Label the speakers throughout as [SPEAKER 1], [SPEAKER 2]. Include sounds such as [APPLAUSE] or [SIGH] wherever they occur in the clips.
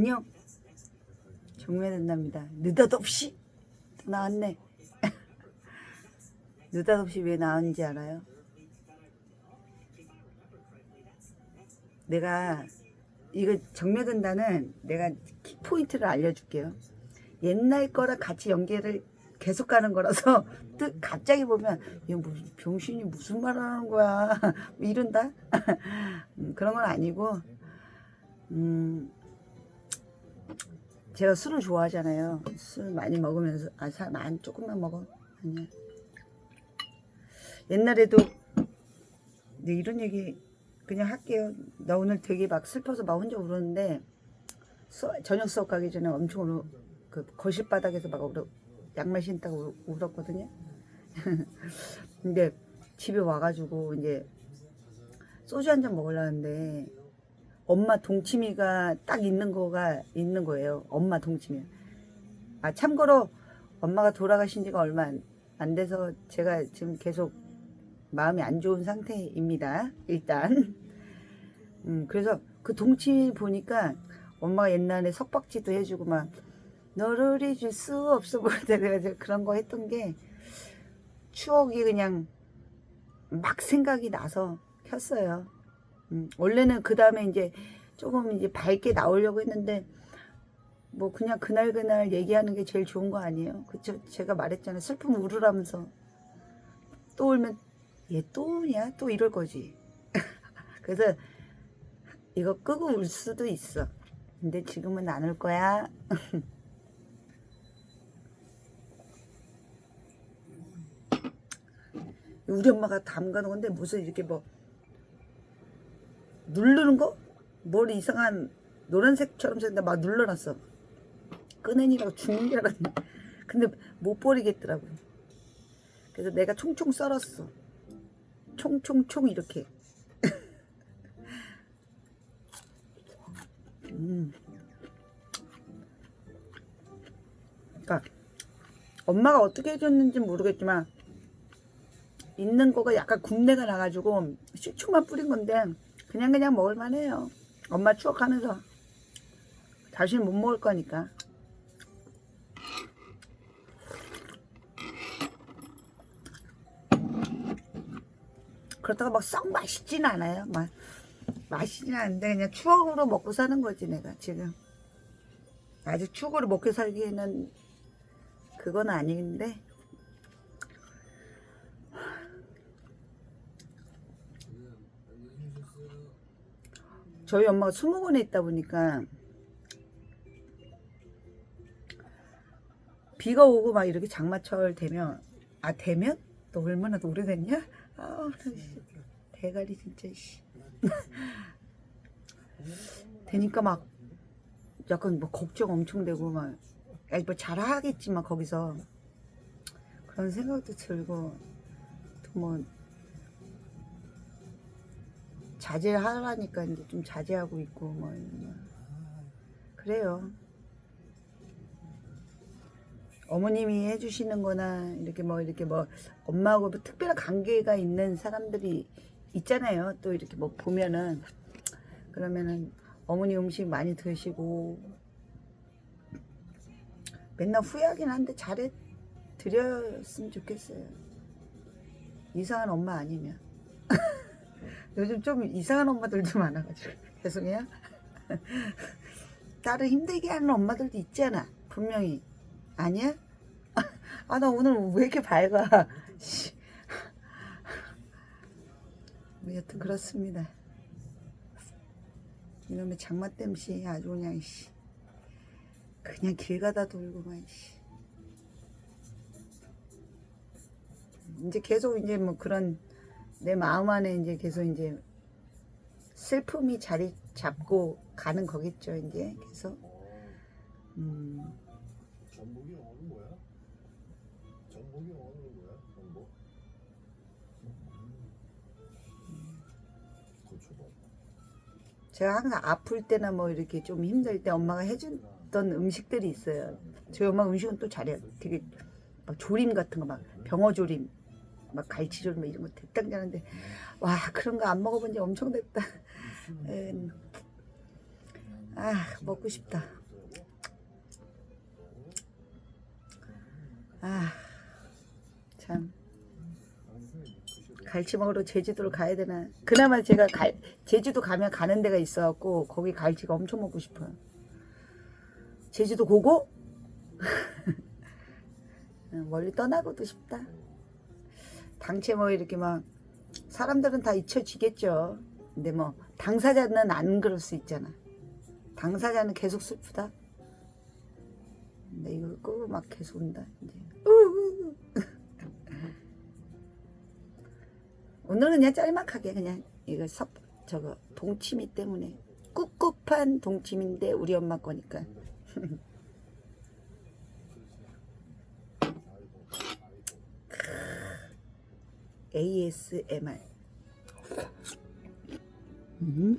[SPEAKER 1] 안녕. 정면된답니다. 느닷없이 또 나왔네. [LAUGHS] 느닷없이 왜 나왔는지 알아요? 내가 이거 정면된다는 내가 키포인트를 알려줄게요. 옛날 거랑 같이 연계를 계속 가는 거라서 [LAUGHS] 또 갑자기 보면 얘 무슨 병신이 무슨 말 하는 거야 [LAUGHS] 뭐 이런다 음, 그런 건 아니고 음 제가 술을 좋아하잖아요. 술 많이 먹으면서 아 사 만 조금만 먹어. 아니야. 옛날에도 네, 이런 얘기 그냥 할게요. 나 오늘 되게 막 슬퍼서 막 혼자 울었는데 수- 저녁 수업 가기 전에 엄청 울, 그 거실 바닥에서 막 울어, 양말 신다고 울- 울었거든요. [LAUGHS] 근데 집에 와가지고 이제 소주 한 잔 먹으려는데 엄마 동치미가 딱 있는 거가 있는 거예요. 엄마 동치미. 아 참고로 엄마가 돌아가신 지가 얼마 안, 안 돼서 제가 지금 계속 마음이 안 좋은 상태입니다. 일단. 음, 그래서 그 동치미 보니까 엄마가 옛날에 석박지도 해주고 막 너를 잊을 수 없어 뭐 내가 그런 거 했던 게 추억이 그냥 막 생각이 나서 켰어요. 음, 원래는 그 다음에 이제 조금 이제 밝게 나오려고 했는데 뭐 그냥 그날 그날 얘기하는 게 제일 좋은 거 아니에요? 그쵸? 제가 말했잖아요. 슬픔 울으라면서 또 울면 얘 또 우냐? 또 이럴 거지. [LAUGHS] 그래서 이거 끄고 울 수도 있어. 근데 지금은 안 울 거야. [LAUGHS] 우리 엄마가 담가놓은 건데 무슨 이렇게 뭐 누르는 거? 뭘 이상한 노란색처럼 생긴데 막 눌러놨어. 꺼내니라고 죽는 줄 알았네. 근데 못 버리겠더라고. 그래서 내가 총총 썰었어. 총총총 이렇게. [LAUGHS] 음. 그러니까 엄마가 어떻게 해줬는지 모르겠지만 있는 거가 약간 굽내가 나가지고 식초만 뿌린 건데 그냥 그냥 먹을만 해요. 엄마 추억하면서 다시는 못 먹을 거니까. 그렇다고 막 썩 맛있진 않아요. 막 맛있진 않은데 그냥 추억으로 먹고 사는 거지 내가 지금. 아직 추억으로 먹고 살기에는 그건 아닌데 저희 엄마가 수목원에 있다 보니까 비가 오고 막 이렇게 장마철 되면 아 되면 너 얼마나 오래됐냐? 아 씨, 대가리 진짜 씨. [LAUGHS] 되니까 막 약간 뭐 걱정 엄청 되고 막 아니 뭐 잘하겠지만 거기서 그런 생각도 들고 또뭐 자제하라니까 이제 좀 자제하고 있고 뭐, 뭐. 그래요. 어머님이 해주시는 거나 이렇게 뭐 이렇게 뭐 엄마하고 뭐 특별한 관계가 있는 사람들이 있잖아요. 또 이렇게 뭐 보면은 그러면은 어머니 음식 많이 드시고 맨날 후회하긴 한데 잘해 드렸으면 좋겠어요. 이상한 엄마 아니면. 요즘 좀 이상한 엄마들도 많아가지고 [LAUGHS] 죄송해요. [LAUGHS] 딸을 힘들게 하는 엄마들도 있잖아. 분명히 아니야? [LAUGHS] 아 나 오늘 왜 이렇게 밝아? 씨. 뭐 여튼 그렇습니다. 이놈의 장맛댐씨 아주 그냥 씨. 그냥 길 가다 돌고만 씨. 이제 계속 이제 뭐 그런 내 마음 안에 이제 계속 이제 슬픔이 자리 잡고 가는 거겠죠 이제 계속 음
[SPEAKER 2] 전복이 영어는 뭐야? 전복이 영어는 뭐야? 전복? 고추복.
[SPEAKER 1] 제가 항상 아플 때나 뭐 이렇게 좀 힘들 때 엄마가 해줬던 음식들이 있어요 저희 엄마 음식은 또 잘해요 되게 막 조림 같은 거 막 병어 조림 막 갈치 조림 막 이런 거 대딱 잘하는데 와 그런 거 안 먹어본 지 엄청 됐다 음. 아 먹고 싶다. 아 참. 갈치 먹으러 제주도를 가야 되나? 그나마 제가 갈, 제주도 가면 가는 데가 있어갖고 거기 갈치가 엄청 먹고 싶어요. 제주도 고고? [LAUGHS] 멀리 떠나고도 싶다. 당최 뭐 이렇게 막 사람들은 다 잊혀지겠죠. 근데 뭐 당사자는 안 그럴 수 있잖아. 당사자는 계속 슬프다. 근데 이거 끄고 막 계속 온다. 이제. [LAUGHS] 오늘은 그냥 짤막하게 그냥 이거 섭 저거 동치미 때문에 꿉꿉한 동치미인데 우리 엄마 거니까 [LAUGHS] ASMR 음.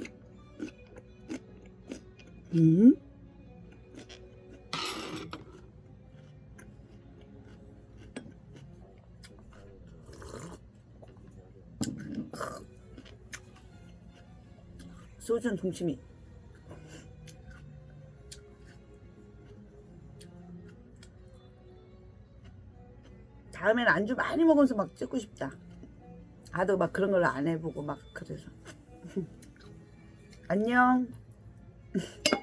[SPEAKER 1] 음. 소주는 동치미 다음에는 안주 많이 먹으면서 막 찍고 싶다 나도 막 그런 걸 안 해보고 막 그래서. [LAUGHS] 안녕 [LAUGHS]